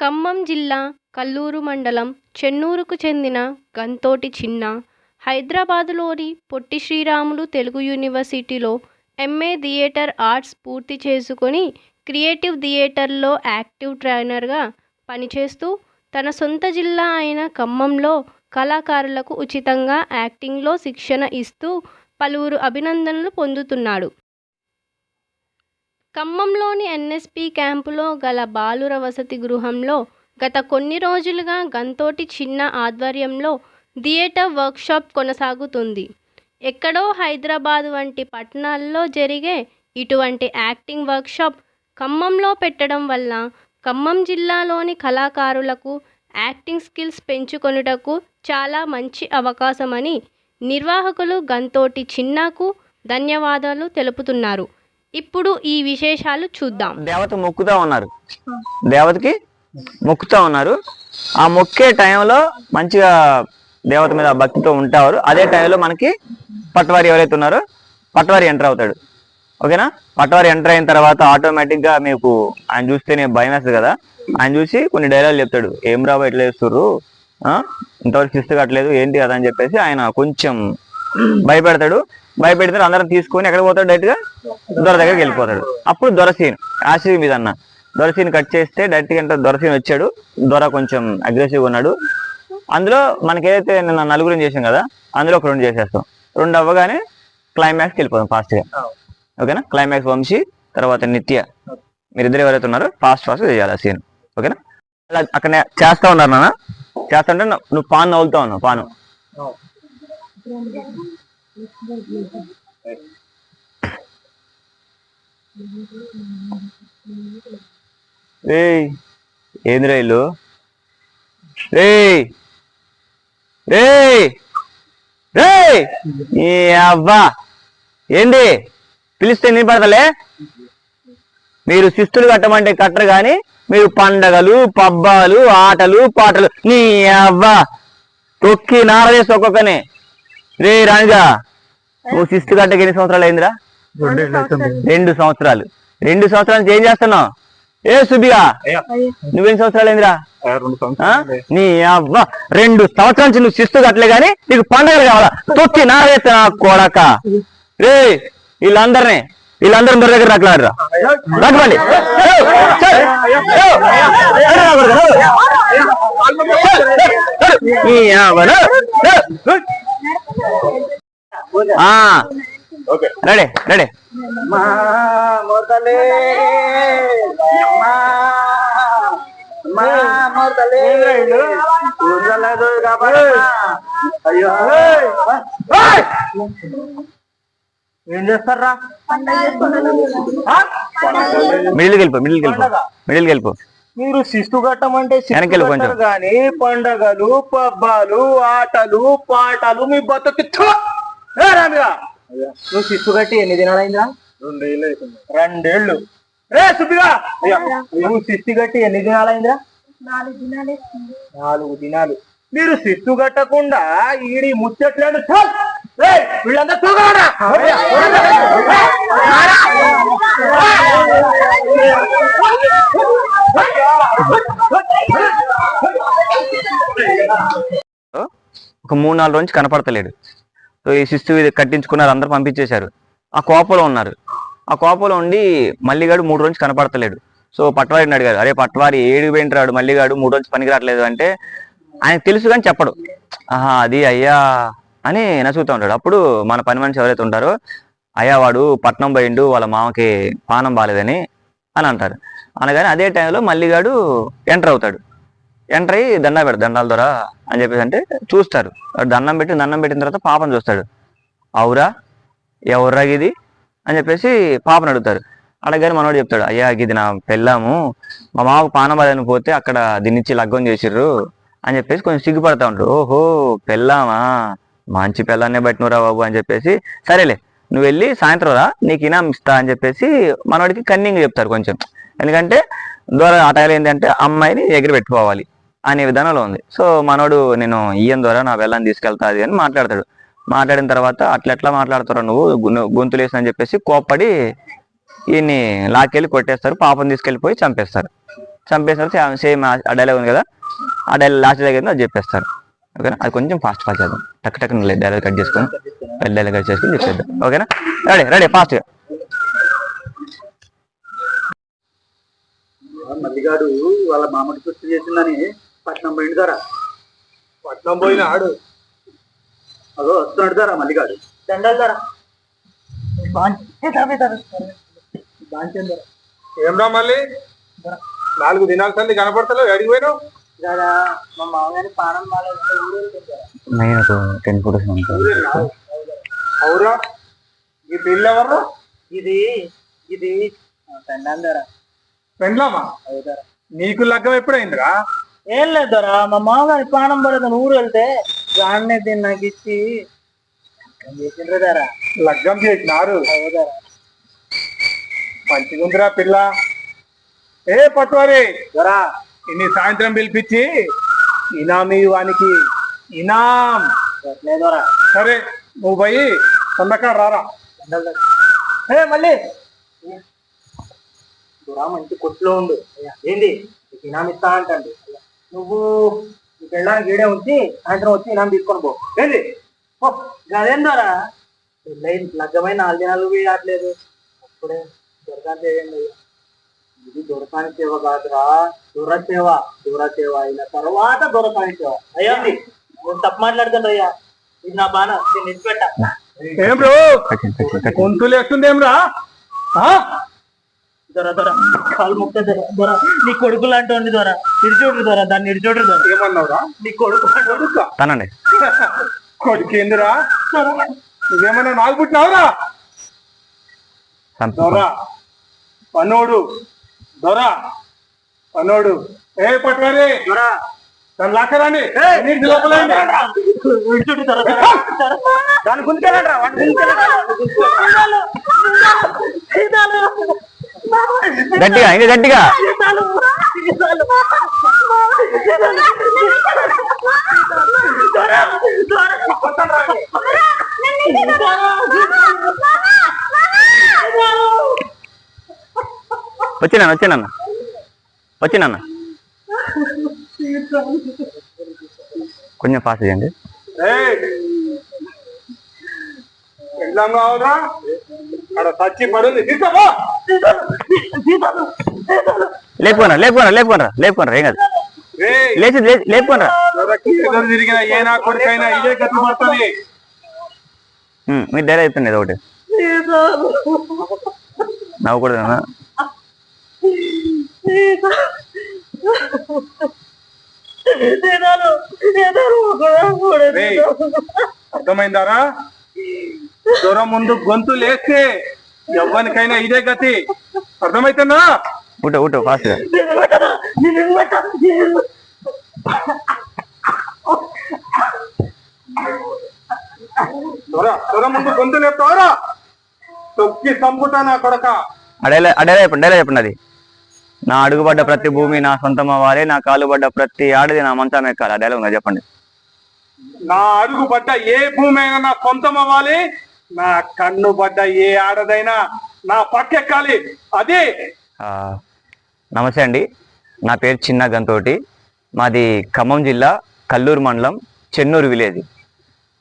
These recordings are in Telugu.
ఖమ్మం జిల్లా కల్లూరు మండలం చెన్నూరుకు చెందిన గంతోటి చిన్న హైదరాబాదులోని పొట్టి శ్రీరాములు తెలుగు యూనివర్సిటీలో ఎంఏ థియేటర్ ఆర్ట్స్ పూర్తి చేసుకొని క్రియేటివ్ థియేటర్లో యాక్టివ్ ట్రైనర్గా పనిచేస్తూ తన సొంత జిల్లా అయిన ఖమ్మంలో కళాకారులకు ఉచితంగా యాక్టింగ్లో శిక్షణ ఇస్తూ పలువురు అభినందనలు పొందుతున్నాడు. ఖమ్మంలోని ఎన్ఎస్పి క్యాంపులో గల బాలుర వసతి గృహంలో గత కొన్ని రోజులుగా గంతోటి చిన్న ఆధ్వర్యంలో థియేటర్ వర్క్షాప్ కొనసాగుతుంది. ఎక్కడో హైదరాబాద్ వంటి పట్టణాల్లో జరిగే ఇటువంటి యాక్టింగ్ వర్క్షాప్ ఖమ్మంలో పెట్టడం వల్ల ఖమ్మం జిల్లాలోని కళాకారులకు యాక్టింగ్ స్కిల్స్ పెంచుకొనుటకు చాలా మంచి అవకాశమని నిర్వాహకులు గంతోటి చిన్నాకు ధన్యవాదాలు తెలుపుతున్నారు. ఇప్పుడు ఈ విశేషాలు చూద్దాం. దేవత మొక్కుతా ఉన్నారు. దేవతకి మొక్కుతా ఉన్నారు. ఆ మొక్కే టైంలో మంచిగా దేవత మీద భక్తితో ఉంటారు. అదే టైంలో మనకి పట్వారి ఎవరైతే ఉన్నారో పట్వారి ఎంటర్ అవుతాడు. ఓకేనా? పట్వారి ఎంటర్ అయిన తర్వాత ఆటోమేటిక్గా మీకు ఆయన చూస్తేనే భయం వేస్తుంది కదా. ఆయన చూసి కొన్ని డైలాగులు చెప్తాడు. ఏం రాబో ఎట్లా చేస్తుర్రు? ఆ? ఇంతవరకు శిస్తు కట్టలేదు. ఏంటి కదా అని చెప్పేసి ఆయన కొంచెం భయపెడతాడు. భయపెడితే అందరం తీసుకొని ఎక్కడ పోతాడు డైరెక్ట్గా దొర దగ్గరికి వెళ్ళిపోతాడు. అప్పుడు దొరసీన్ ఆశీర్ మీద అన్న. దొరసీన్ కట్ చేస్తే డైరెక్ట్గా దొర సీన్ వచ్చాడు. దొర కొంచెం అగ్రెసివ్ ఉన్నాడు. అందులో మనకి ఏదైతే నిన్న నలుగురిని చేసాం కదా అందులో ఒక రెండు చేసేస్తాం. రెండు అవ్వగానే క్లైమాక్స్కి వెళ్ళిపోదాం ఫాస్ట్గా. ఓకేనా క్లైమాక్స్ వంశీ తర్వాత నిత్య. మీరిద్దరు ఎవరైతే ఉన్నారో ఫాస్ట్ ఫాస్ట్ చేయాలి ఆ సీన్ ఓకేనా అలా అక్కడ చేస్తా ఉన్నారు నాన్న. చేస్తా ఉంటే నువ్వు- నువ్వు పాన్ నవ్వులుతా ఉన్నావు పాను. ఏయ్ ఏంది రైలు రే రే రే ఈ అవ్వా ఏంది? పిలిస్తే నిలబడతలే మీరు శిస్తులు కట్టమంటే కట్టరు కానీ మీరు పండగలు పబ్బాలు ఆటలు పాటలు నీ అవ్వ తొక్కి నారదేసి ఒక్కొక్కనే. రే రాణిగా నువ్వు శిస్తు కట్టకి ఎన్ని సంవత్సరాలు అయిందిరా? రెండు సంవత్సరాలు. రెండు సంవత్సరాల ఏం చేస్తున్నావు? ఏ సుబిగా నువ్వెన్ని సంవత్సరాలు అయిందిరా? నీ అవ్వ. రెండు సంవత్సరాల నుంచి నువ్వు శిస్తు కట్టలే గాని నీకు పండగలు కావాలా? తొక్కి నారేస్తా నా కొడక. రే వీళ్ళందరినీ వీళ్ళందరూ మీ దగ్గర రాకలాడరా రాకపోండి. నీ అవ్వను. ఆ. Ready ready. ఏం చేస్తారా? మిడిల్కి వెళ్ళిపో మిడిల్కి వెళ్ళిపో మిడిల్కి వెళ్ళిపో. మీరు శిస్తు కట్టమంటే గాని పండగలు పబ్బాలు ఆటలు పాటలు మీ బతుకు నువ్వు శిస్తు కట్టి ఎన్ని దినాలైందా రెండేళ్ళు రెండేళ్ళు రే సుబ్బిగా నువ్వు శిస్తు కట్టి ఎన్ని దినాలైందా నాలుగు దినాలు మీరు శిస్తు కట్టకుండా ఈడి వీళ్ళంతా తూగలరా? ఒక మూడు నాలుగు రోజు కనపడతలేడు ఈ శిస్తు ఇది కట్టించుకున్నారు అందరు పంపించేశారు. ఆ కోపలో ఉన్నారు. ఆ కోపలో ఉండి మల్లిగాడు మూడు రోజు కనపడతలేడు. సో పట్వారిని అడిగారు అరే పట్వారి ఏడు పోయింటాడు మల్లిగాడు మూడు రోజు పనికి రావట్లేదు అంటే ఆయనకు తెలుసు కానీ చెప్పడు. ఆహా అది అయ్యా అని నసుగుతూ ఉంటాడు. అప్పుడు మన పని మనిషి ఎవరైతే ఉంటారో అయ్యా వాడు పట్నం పోయిండు వాళ్ళ మామకి పానం బాలేదని అని అంటారు. అనగానే అదే టైంలో మల్లిగాడు ఎంటర్ అవుతాడు. ఎంటర్ అయ్యి దండా దండాల ద్వారా అని చెప్పేసి అంటే చూస్తారు. దండం పెట్టి దండం పెట్టిన తర్వాత పాపను చూస్తాడు. అవురా? ఎవర్రా ఇది అని చెప్పేసి పాపను అడుగుతారు. అడగని మనోడు చెప్తాడు అయ్యా ఇది నా పెళ్ళాము. మా మామకు పానబాలని పోతే అక్కడ దీనిచ్చి లగ్గం చేసిర్రు. అని చెప్పేసి కొంచెం సిగ్గుపడతా ఉంటారు ఓహో పెళ్ళామా? మంచి పెళ్ళాన్నే పట్టినరా బాబు. అని చెప్పేసి సరేలే నువ్వు వెళ్ళి సాయంత్రం రా నీకు ఇనాం ఇస్తా అని చెప్పేసి మనవాడికి కన్నింగ్ చెప్తారు కొంచెం. ఎందుకంటే ద్వారా ఆ టైంలో ఏంటంటే అమ్మాయిని ఎగిరి పెట్టుకోవాలి. అనే విధానంలో ఉంది. సో మనోడు నేను ఈయన ద్వారా నా వెళ్ళని తీసుకెళ్తా అది అని మాట్లాడతాడు. మాట్లాడిన తర్వాత అట్లా ఎట్లా మాట్లాడతారు నువ్వు? గు- అని చెప్పేసి కోప్పడి ఈయన్ని లాక్కెళ్ళి కొట్టేస్తారు. పాపం తీసుకెళ్ళిపోయి చంపేస్తారు. చంపేసిన తర్వాత సేమ్ ఆ డైలాగ్ ఉంది కదా? ఆ డైలాగ్ లాస్ట్ డైలాగ్ ఏందో అది చెప్పేస్తారు. ఓకేనా? అది కొంచెం ఫాస్ట్ ఫాస్ట్ చేద్దాం. టక్ టక్ డైలాగ్ కట్ చేసుకొని డైలాగ్ కట్ చేసుకొని చెప్పేద్దాం. ఓకేనా? రెడీ రెడీ ఫాస్ట్గా మల్లిగాడు వాళ్ళ మామిడి చుట్టూ చేసిందని పట్నం పోయింది ధర పట్నం పోయిన ఆడు. అదో వస్తున్నాడు ధర మల్లిగాడు ఏమ్రా మళ్ళీ? నాలుగు దినాల సంది కనపడతలేవు అడిగి పోయినావు? మా మామగారి పానం నేను ఒక టెన్ ఫోటోస్ అవురా? ఈ పిల్ల ఎవరు? ఇది ఇది దండాలు ధర పెండ్లామా నీకు లగ్గం ఎప్పుడైందిరా? ఏం లేదు ధర మా మామగారి పానం పడదని ఊరు వెళ్తే దాన్నే దీన్ని నాకు ఇచ్చి. చేసిండ్రు ధర లగ్గం చేసినారు. అవుదరా? మంచిగుందిరా పిల్ల. ఏ పట్వారి రా. ఇన్ని సాయంత్రం పిలిపించి ఇనామీ వానికి ఇనాం. లేదరా. సరే నువ్వు పోయి సొందకాడ రారా. ఏ మళ్ళీ? దురా మంచి కొట్లో ఉండు. ఏంది? నీకు ఇనాం ఇస్తా అంటండి నువ్వు నీకు వెళ్ళడానికి గీడే ఉంచి సాయంత్రం వచ్చి ఇనాం తీసుకొని పో. ఏంది? ద్వారా? పెళ్ళైన లగ్గమైన నాలుగు దినాలు వేయట్లేదు అప్పుడే దొరకాని చేయండి. అయ్యా. ఇది దొరకాని సేవ కాదురా. దూర సేవ దూర సేవ అయిన తర్వాత దొరకాని సేవ. అయ్యా నేను తప్పు మాట్లాడుతాను అయ్యా. ఇది నా బాణ. నేను నిలిపెట్ట ఏం బ్రో? గొంతులు వేస్తుందేమ్రా ఆ? దొర దొర. కాలు ముక్త దొర దొర. నీ కొడుకు లాంటి వాడిని దొర. ఇడిచోడు దొర దాన్ని ఇడిచోడు దొర. ఏమన్నావురా? నీ కొడుకు వాడు. కొడుకా? తనండి. కొడుకేందిరా నువ్వేమన్నా నాలుగు పుట్టినావురా? దొర. పన్నోడు దొర. పన్నోడు ఏ పట్టువారి దొర. దాని లాక్కరాని నీటి లోపల. దాని గుంజెళ్ళండి వాడి గుంజెళ్ళండి గట్టిగా ఇంకా గట్టిగా. వచ్చినాను వచ్చినాన్న వచ్చినాన్న కొంచెం ఫాస్ట్ చేయండి. ఏయ్! పెళ్ళాం కావాలా? అక్కడ సచ్చి పడుంది. తీసుకో లేపుకోనరా లేపుకోనరా లేపుకోనరా లేపుకోనరా ఏం కాదు! లేచి లేచి లేపుకోనరా. మీరు డైరీ చెప్తుంది ఏదో ఒకటి. నవ్వకూడదు రేయ్! అర్థమైందారా? దూరం ముందు గొంతు లేస్తే ఎవ్వనికైనా ఇదే గతి. అర్థమైతుందా? ఊట ఊట దొర ముందు గొంతు లేపుతావరా తొక్కి చంపుతా నా కొడక. అడేలా అడేలా చెప్పండి డైలా చెప్పండి అది. నా అడుగుపడ్డ ప్రతి భూమి నా సొంతం అవ్వాలి నా కాలు పడ్డ ప్రతి ఆడది నా మంచం ఎక్కాలి. అడేలా ఉందా? చెప్పండి. నా అడుగు పడ్డ ఏ భూమి అయినా నా సొంతం అవ్వాలి నా కన్ను పడ్డ ఏ ఆడదైనా నా పక్కెక్కాలి. అదే నమస్తే అండి. నా పేరు చిన్న గంతోటి. మాది ఖమ్మం జిల్లా కల్లూరు మండలం చెన్నూరు విలేజ్.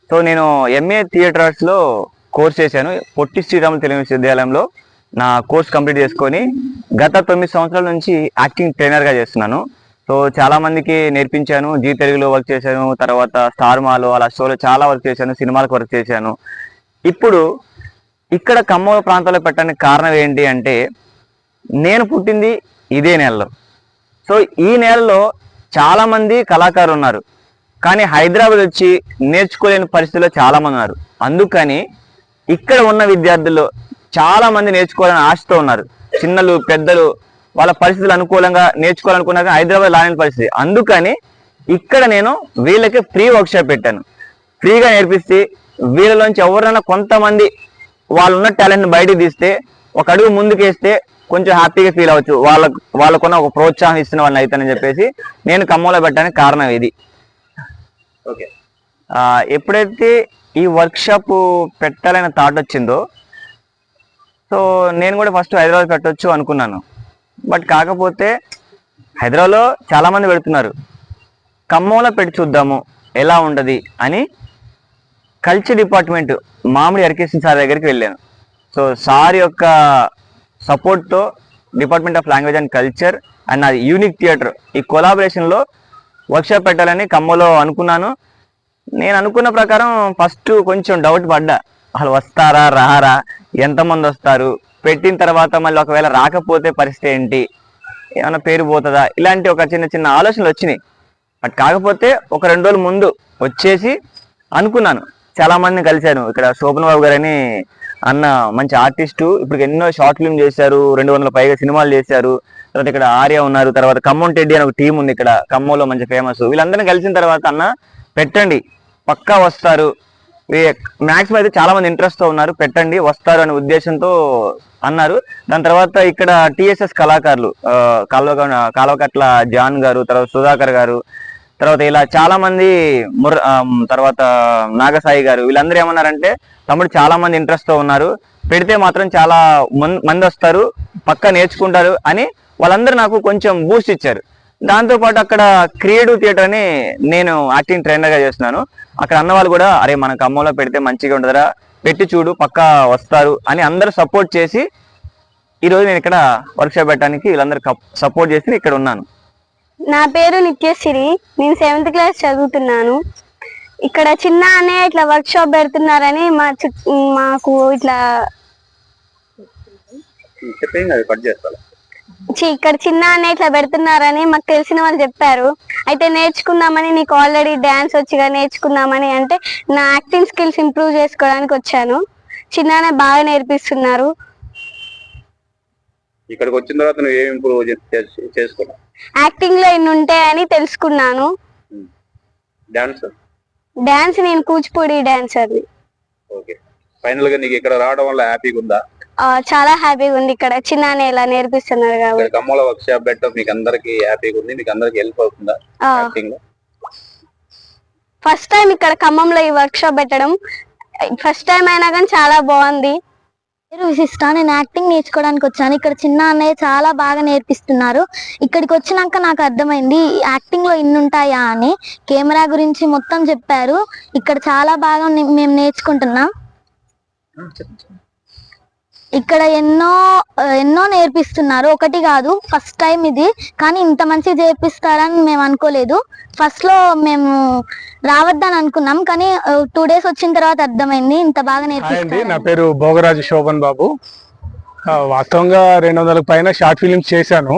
సో నేను ఎంఏ థియేటర్స్లో కోర్స్ చేశాను. పొట్టి శ్రీరాములు తెలుగు విశ్వవిద్యాలయంలో నా కోర్స్ కంప్లీట్ చేసుకొని గత తొమ్మిది సంవత్సరాల నుంచి యాక్టింగ్ ట్రైనర్గా చేస్తున్నాను. సో చాలా మందికి నేర్పించాను. జీ తెలుగులో వర్క్ చేశాను. తర్వాత స్టార్ మాలో అలా షోలో చాలా వర్క్ చేశాను. సినిమాలకు వర్క్ చేశాను. ఇప్పుడు ఇక్కడ ఖమ్మం ప్రాంతంలో పెట్టడానికి కారణం ఏంటి అంటే నేను పుట్టింది ఇదే నెలలో. సో ఈ నెలలో చాలామంది కళాకారులు ఉన్నారు. కానీ హైదరాబాద్ వచ్చి నేర్చుకోలేని పరిస్థితిలో చాలామంది ఉన్నారు. అందుకని ఇక్కడ ఉన్న విద్యార్థుల్లో చాలా మంది నేర్చుకోవాలని ఆశతో ఉన్నారు. చిన్నలు పెద్దలు వాళ్ళ పరిస్థితులు అనుకూలంగా నేర్చుకోవాలనుకున్నా కానీ హైదరాబాద్ రాని పరిస్థితి. అందుకని ఇక్కడ నేను వీళ్ళకి ఫ్రీ వర్క్షాప్ పెట్టాను. ఫ్రీగా నేర్పిస్తే వీళ్ళలోంచి ఎవరైనా కొంతమంది వాళ్ళు ఉన్న టాలెంట్ బయటికి తీస్తే ఒక అడుగు ముందుకేస్తే కొంచెం హ్యాపీగా ఫీల్ అవ్వచ్చు. వాళ్ళ వాళ్ళకున్న ఒక ప్రోత్సాహం ఇస్తున్న వాళ్ళని అయితేనని చెప్పేసి నేను ఖమ్మంలో పెట్టడానికి కారణం ఇది. ఓకే. ఎప్పుడైతే ఈ వర్క్షాప్ పెట్టాలనే థాట్ వచ్చిందో సో నేను కూడా ఫస్ట్ హైదరాబాద్ పెట్టొచ్చు అనుకున్నాను. బట్ కాకపోతే హైదరాబాద్లో చాలా మంది పెడుతున్నారు ఖమ్మంలో పెట్టి చూద్దాము ఎలా ఉండదు అని కల్చర్ డిపార్ట్మెంట్ మామిడి హరికృష్ణ సార్ దగ్గరికి వెళ్ళాను. సో సార్ యొక్క సపోర్ట్తో department of language and culture and అది యూనిక్ థియేటర్ ఈ కొలాబరేషన్లో వర్క్షాప్ పెట్టాలని కమ్మలో అనుకున్నాను. నేను అనుకున్న ప్రకారం ఫస్ట్ కొంచెం డౌట్ పడ్డా. వాళ్ళు వస్తారా రారా? ఎంతమంది వస్తారు? పెట్టిన తర్వాత మళ్ళీ ఒకవేళ రాకపోతే పరిస్థితి ఏంటి? ఏమైనా పేరు పోతుందా? ఇలాంటి ఒక చిన్న చిన్న ఆలోచనలు వచ్చినాయి. బట్ కాకపోతే ఒక రెండు రోజుల ముందు వచ్చేసి అనుకున్నాను. చాలా మందిని కలిశాను. ఇక్కడ శోభన్ బాబు గారు అని అన్న మంచి ఆర్టిస్టు. ఇప్పుడు ఎన్నో షార్ట్ ఫిల్మ్ చేశారు. రెండు వందల పైగా సినిమాలు చేశారు. తర్వాత ఇక్కడ ఆర్య ఉన్నారు. తర్వాత ఖమ్మం టెడ్డి అని ఒక టీం ఉంది ఇక్కడ. ఖమ్మంలో మంచి ఫేమస్. వీళ్ళందరినీ కలిసిన తర్వాత అన్న పెట్టండి. పక్కా వస్తారు. మ్యాక్సిమం అయితే చాలా మంది ఇంట్రెస్ట్తో ఉన్నారు. పెట్టండి వస్తారు అనే ఉద్దేశంతో అన్నారు. దాని తర్వాత ఇక్కడ టిఎస్ఎస్ కళాకారులు కాలువ కాలువకట్ల జాన్ గారు తర్వాత సుధాకర్ గారు తర్వాత ఇలా చాలా మంది ముర్ తర్వాత నాగసాయి గారు వీళ్ళందరూ ఏమన్నారంటే తమ్ముడు చాలా మంది ఇంట్రెస్ట్తో ఉన్నారు. పెడితే మాత్రం చాలా మంది వస్తారు. పక్కా నేర్చుకుంటారు అని వాళ్ళందరూ నాకు కొంచెం బూస్ట్ ఇచ్చారు. దాంతో పాటు అక్కడ క్రియేటివ్ థియేటర్ అని నేను యాక్టింగ్ ట్రైనర్గా చేస్తున్నాను. అక్కడ అన్న వాళ్ళు కూడా అరే మన ఖమ్మంలో పెడితే మంచిగా ఉండదురా. పెట్టి చూడు పక్కా వస్తారు అని అందరూ సపోర్ట్ చేసి ఈరోజు నేను ఇక్కడ వర్క్షాప్ పెట్టడానికి వీళ్ళందరూ సపోర్ట్ చేసి ఇక్కడ ఉన్నాను. నా పేరు నిత్యశ్రీ. నేను సెవెంత్ క్లాస్ చదువుతున్నాను. ఇక్కడ చిన్న అనే ఇట్లా వర్క్ షాప్ పెడుతున్నారని మా మాకు ఇట్లా ఇక్కడ చిన్న అనే ఇట్లా పెడుతున్నారని మాకు తెలిసిన వాళ్ళు చెప్పారు. అయితే నేర్చుకుందామని నీకు ఆల్రెడీ డాన్స్ వచ్చిగా నేర్చుకుందామని అంటే నా యాక్టింగ్ స్కిల్స్ ఇంప్రూవ్ చేసుకోవడానికి వచ్చాను. చిన్ననే బాగా నేర్పిస్తున్నారు. ఇక్కడికి వచ్చిన తర్వాత నువ్వు ఏం ఇంప్రూవ్ చేసుకున్నావు యాక్టింగ్లో ఇన్ని ఉంటాయని తెలుసుకున్నాను డాన్స్? డాన్స్ నేను కూచిపూడి డాన్సర్ని ఓకే. ఫైనల్గా నీకు ఇక్కడ రావడం వల్ల హ్యాపీగా ఉందా? చాలా హ్యాపీగా ఉంది ఇక్కడ. చిన్న ఇలా నేర్పిస్తున్నారు కాబట్టి. కమ్మల వర్క్ షాప్ పెట్టడం మీకు అందరికి హ్యాపీగా ఉంది. మీకు అందరికి హెల్ప్ అవుతుందా యాక్టింగ్లో ఫస్ట్ టైం ఇక్కడ ఖమ్మంలో ఈ వర్క్ షాప్ పెట్టడం. ఫస్ట్ టైం అయినా కానీ చాలా బాగుంది. పేరు విశిష్ట. నేను యాక్టింగ్ నేర్చుకోవడానికి వచ్చాను. ఇక్కడ చిన్న అన్నయ్య చాలా బాగా నేర్పిస్తున్నారు. ఇక్కడికి వచ్చినాక నాకు అర్థమైంది యాక్టింగ్లో ఇన్ని ఉంటాయా అని. కెమెరా గురించి మొత్తం చెప్పారు. ఇక్కడ చాలా బాగా మేము నేర్చుకుంటున్నాం. ఇక్కడ ఎన్నో ఎన్నో నేర్పిస్తున్నారు. ఒకటి కాదు ఫస్ట్ టైం ఇది. కానీ ఇంత మంచి చేపిస్తారని మేము అనుకోలేదు. ఫస్ట్లో మేము రావద్దని అనుకున్నాం. కానీ టూ డేస్ వచ్చిన తర్వాత అర్థమైంది. ఇంత బాగా అండి. నా పేరు భోగరాజు శోభన్ బాబు. వాస్తవంగా రెండు వందలకు పైన షార్ట్ ఫిలిమ్స్ చేశాను.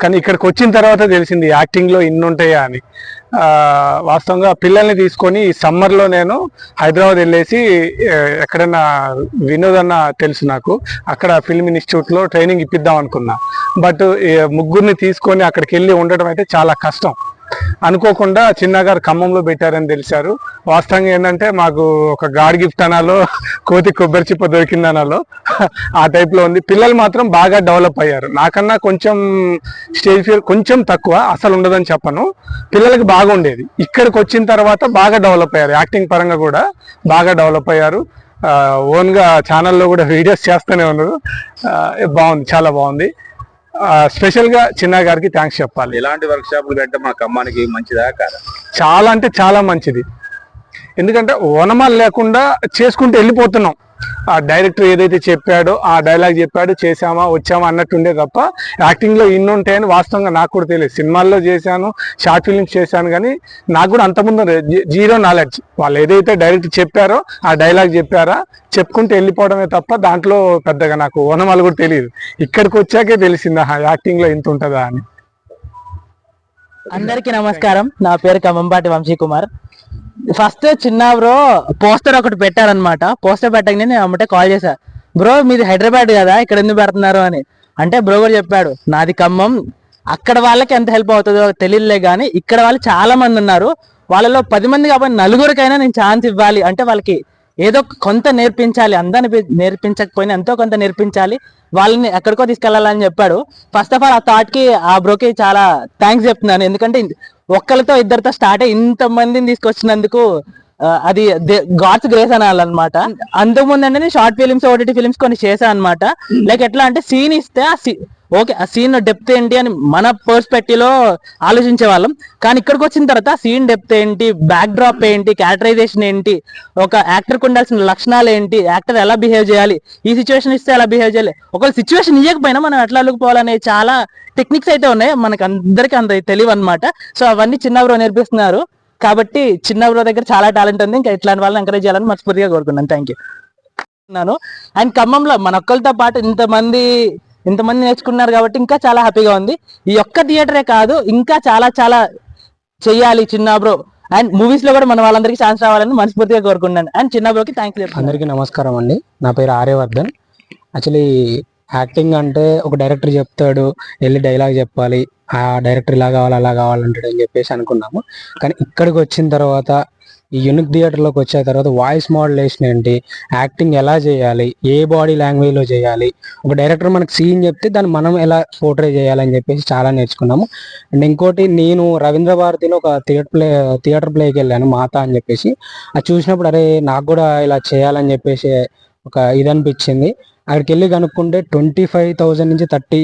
కానీ ఇక్కడికి వచ్చిన తర్వాత తెలిసింది యాక్టింగ్లో ఇన్ని ఉంటాయా అని. వాస్తవంగా పిల్లల్ని తీసుకొని ఈ సమ్మర్లో నేను హైదరాబాద్ వెళ్ళేసి ఎక్కడన్నా ఎక్కడైనా వినోద్ అన్న తెలుసు నాకు. అక్కడ ఫిల్మ్ ఇన్స్టిట్యూట్లో ట్రైనింగ్ ఇప్పిద్దాం అనుకున్నా. బట్ ముగ్గురిని తీసుకొని అక్కడికి వెళ్ళి ఉండడం అయితే చాలా కష్టం. అనుకోకుండా చిన్నగారు ఖమ్మంలో పెట్టారని తెలిసారు వాస్తవంగా ఏంటంటే మాకు ఒక గాడ్ గిఫ్ట్ అనాలో కోతి కొబ్బరి చిప్ప దొరికింది అనాలో ఆ టైప్లో ఉంది. పిల్లలు మాత్రం బాగా డెవలప్ అయ్యారు. నాకన్నా కొంచెం స్టేజ్ ఫియర్ కొంచెం తక్కువ అసలు ఉండదని చెప్పను. పిల్లలకి బాగా ఉండేది. ఇక్కడికి వచ్చిన తర్వాత బాగా డెవలప్ అయ్యారు. యాక్టింగ్ పరంగా కూడా బాగా డెవలప్ అయ్యారు. ఓన్గా ఛానల్లో కూడా వీడియోస్ చేస్తూనే ఉన్నారు. బాగుంది. చాలా బాగుంది. స్పెషల్గా చిన్న గారికి థ్యాంక్స్ చెప్పాలి. ఇలాంటి వర్క్ షాపులు పెట్టడం మా ఖమ్మానికి మంచిదా కాదా చాలా అంటే చాలా మంచిది. ఎందుకంటే ఓనమాలు లేకుండా చేసుకుంటూ వెళ్ళిపోతున్నాం. ఆ డైరెక్టర్ ఏదైతే చెప్పాడో ఆ డైలాగ్ చెప్పాడు చేసామా వచ్చామా అన్నట్టుండే తప్ప యాక్టింగ్లో ఇన్ని ఉంటాయని వాస్తవంగా నాకు కూడా తెలియదు. సినిమాల్లో చేశాను షార్ట్ ఫిల్మ్స్ చేశాను కానీ నాకు కూడా అంతకుముందు జీరో నాలెడ్జ్. వాళ్ళు ఏదైతే డైరెక్ట్ చెప్పారో ఆ డైలాగ్ చెప్పారా చెప్పుకుంటూ వెళ్ళిపోవడమే తప్ప దాంట్లో పెద్దగా నాకు ఓనమాలు కూడా తెలియదు. ఇక్కడికి వచ్చాకే తెలిసింది యాక్టింగ్లో యాక్టింగ్లో ఇంత ఉంటుందా అని. అందరికీ నమస్కారం. నా పేరు Kamambati Vamsi Kumar first Chinna bro poster ఒకటి పెట్టారనమాట పోస్టర్ పెట్టగానే నేను అమ్మటే కాల్ చేశా. బ్రో మీది హైదరాబాద్ కదా ఇక్కడ ఎందుకు పెడుతున్నారు? అని. అంటే బ్రో కూడా చెప్పాడు నాది ఖమ్మం. అక్కడ వాళ్ళకి ఎంత హెల్ప్ అవుతుందో తెలియలే కానీ ఇక్కడ వాళ్ళు చాలా మంది ఉన్నారు. వాళ్ళలో పది మంది కాబట్టి నలుగురికైనా నేను ఛాన్స్ ఇవ్వాలి. అంటే వాళ్ళకి ఏదో కొంత నేర్పించాలి అందరిని నేర్పించకపోయినా ఎంతో కొంత నేర్పించాలి. వాళ్ళని ఎక్కడికో తీసుకెళ్ళాలని చెప్పాడు. ఫస్ట్ ఆఫ్ ఆల్ ఆ థాట్కి ఆ బ్రోకి చాలా థ్యాంక్స్ చెప్తున్నాను. ఎందుకంటే ఒక్కరితో ఇద్దరితో స్టార్ట్ అయ్యి ఇంత మందిని తీసుకొచ్చినందుకు అది గాడ్స్ గ్రేస్ అనాలన్నమాట. అంతకుముందు అంటే నేను షార్ట్ ఫిలిమ్స్ ఓటీటీ ఫిలిమ్స్ కొన్ని చేశాను అనమాట లైక్ ఎట్లా అంటే సీన్ ఇస్తే ఆ ఓకే ఆ సీన్ డెప్త్ ఏంటి అని మన పర్స్పెక్టివ్లో ఆలోచించే వాళ్ళం. కానీ ఇక్కడికి వచ్చిన తర్వాత సీన్ డెప్త్ ఏంటి బ్యాక్ డ్రాప్ ఏంటి క్యారెక్టరైజేషన్ ఏంటి ఒక యాక్టర్కు ఉండాల్సిన లక్షణాలు ఏంటి యాక్టర్ ఎలా బిహేవ్ చేయాలి ఈ సిచ్యువేషన్ ఇస్తే ఎలా బిహేవ్ చేయాలి ఒకవేళ సిచ్యువేషన్ ఇవ్వకపోయినా మనం ఎట్లా అల్లుకుపోవాలనే చాలా టెక్నిక్స్ అయితే ఉన్నాయి. మనకి అందరికీ అంత తెలివి అనమాట సో అవన్నీ చిన్న నేర్పిస్తున్నారు. కాబట్టి చిన్న దగ్గర చాలా టాలెంట్ ఉంది. ఇంకా ఇట్లాంటి వాళ్ళని ఎంకరేజ్ చేయాలని మనస్ఫూర్తిగా కోరుకున్నాను థ్యాంక్ యూ అండ్ ఖమ్మంలో మన ఒక్కరితో పాటు ఇంతమంది ఇంతమంది నేర్చుకున్నారు కాబట్టి ఇంకా చాలా హ్యాపీగా ఉంది. ఈ ఒక్క థియేటరే కాదు ఇంకా చాలా చాలా చెయ్యాలి చిన్న బ్రో. అండ్ మూవీస్లో కూడా మన వాళ్ళందరికీ ఛాన్స్ రావాలని మనస్ఫూర్తిగా కోరుకున్నాను అండ్ చిన్న బ్రోకి థ్యాంక్ యూ అందరికీ నమస్కారం అండి. నా పేరు ఆర్యవర్ధన్. యాక్చువల్లీ యాక్టింగ్ అంటే ఒక డైరెక్టర్ చెప్తాడు వెళ్ళి డైలాగ్ చెప్పాలి. ఆ డైరెక్టర్ ఇలా కావాలి అలా కావాలంటాడు అని చెప్పేసి అనుకున్నాము. కానీ ఇక్కడికి వచ్చిన తర్వాత ఈ యూనిక్ థియేటర్లోకి వచ్చిన తర్వాత వాయిస్ మోడలేషన్ ఏంటి? యాక్టింగ్ ఎలా చేయాలి? ఏ బాడీ లాంగ్వేజ్లో చేయాలి? ఒక డైరెక్టర్ మనకు సీన్ చెప్తే దాన్ని మనం ఎలా పోర్ట్రే చేయాలని చెప్పేసి చాలా నేర్చుకున్నాము. అండ్ ఇంకోటి నేను రవీంద్ర భారతిలో ఒక థియేటర్ ప్లే థియేటర్ ప్లేకి వెళ్ళాను మాత అని చెప్పేసి. అది చూసినప్పుడు అరే నాకు కూడా ఇలా చేయాలని చెప్పేసి ఒక ఇది అనిపించింది. అక్కడికి వెళ్ళి కనుక్కుంటే ట్వంటీ ఫైవ్ థౌజండ్ నుంచి థర్టీ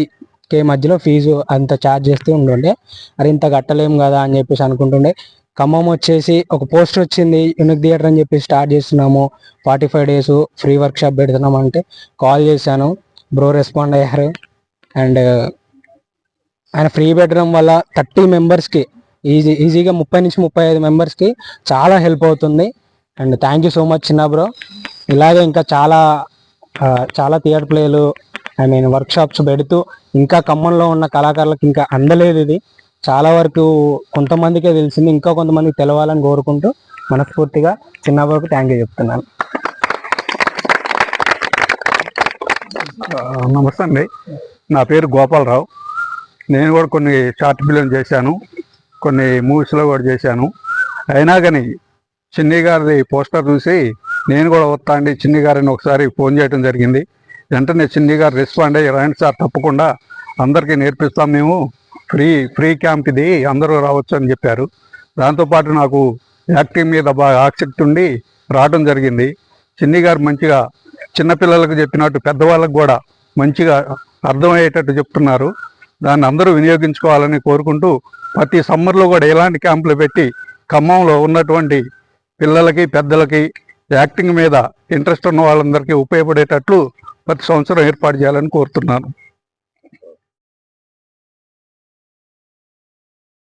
కే మధ్యలో ఫీజు అంత ఛార్జ్ చేస్తూ ఉంటుండే అరే ఇంత కట్టలేము కదా అని చెప్పేసి అనుకుంటుండే. ఖమ్మం వచ్చేసి ఒక పోస్ట్ వచ్చింది యూనిక్ థియేటర్ అని చెప్పి స్టార్ట్ చేస్తున్నాము. Forty five days free workshop పెడుతున్నాం అంటే కాల్ చేశాను. బ్రో రెస్పాండ్ అయ్యారు. అండ్ ఆయన ఫ్రీ పెట్టడం వల్ల థర్టీ మెంబర్స్కి ఈజీ ఈజీగా ముప్పై నుంచి ముప్పై ఐదు మెంబర్స్కి చాలా హెల్ప్ అవుతుంది. And thank you so much Chinna bro. ఇలాగే ఇంకా చాలా చాలా థియేటర్ ప్లేలు ఐ మీన్ వర్క్షాప్స్ పెడుతూ ఇంకా ఖమ్మంలో ఉన్న కళాకారులకు ఇంకా అందలేదు ఇది. చాలా వరకు కొంతమందికే తెలిసింది ఇంకా కొంతమందికి తెలవాలని కోరుకుంటూ మనస్ఫూర్తిగా చిన్న వరకు థ్యాంక్ యూ చెప్తున్నాను నమస్తే అండి. నా పేరు గోపాలరావు. నేను కూడా కొన్ని షార్ట్ ఫిలిం చేశాను కొన్ని మూవీస్లో కూడా చేశాను. అయినా కానీ చిన్ని గారిది పోస్టర్ చూసి నేను కూడా వస్తా అండి చిన్ని గారిని ఒకసారి ఫోన్ చేయడం జరిగింది. వెంటనే చిన్ని గారు రెస్పాండ్ అయ్యి రాయండి సార్ తప్పకుండా అందరికీ నేర్పిస్తాం మేము. ఫ్రీ ఫ్రీ క్యాంప్ ఇది అందరూ రావచ్చు అని చెప్పారు. దాంతోపాటు నాకు యాక్టింగ్ మీద బాగా ఆసక్తి ఉండి రావడం జరిగింది. చిన్ని గారు మంచిగా చిన్నపిల్లలకు చెప్పినట్టు పెద్దవాళ్ళకు కూడా మంచిగా అర్థమయ్యేటట్టు చెప్తున్నారు. దాన్ని అందరూ వినియోగించుకోవాలని కోరుకుంటూ ప్రతి సమ్మర్లో కూడా ఇలాంటి క్యాంపులు పెట్టి ఖమ్మంలో ఉన్నటువంటి పిల్లలకి పెద్దలకి యాక్టింగ్ మీద ఇంట్రెస్ట్ ఉన్న వాళ్ళందరికీ ఉపయోగపడేటట్లు ప్రతి సంవత్సరం ఏర్పాటు చేయాలని కోరుతున్నాను.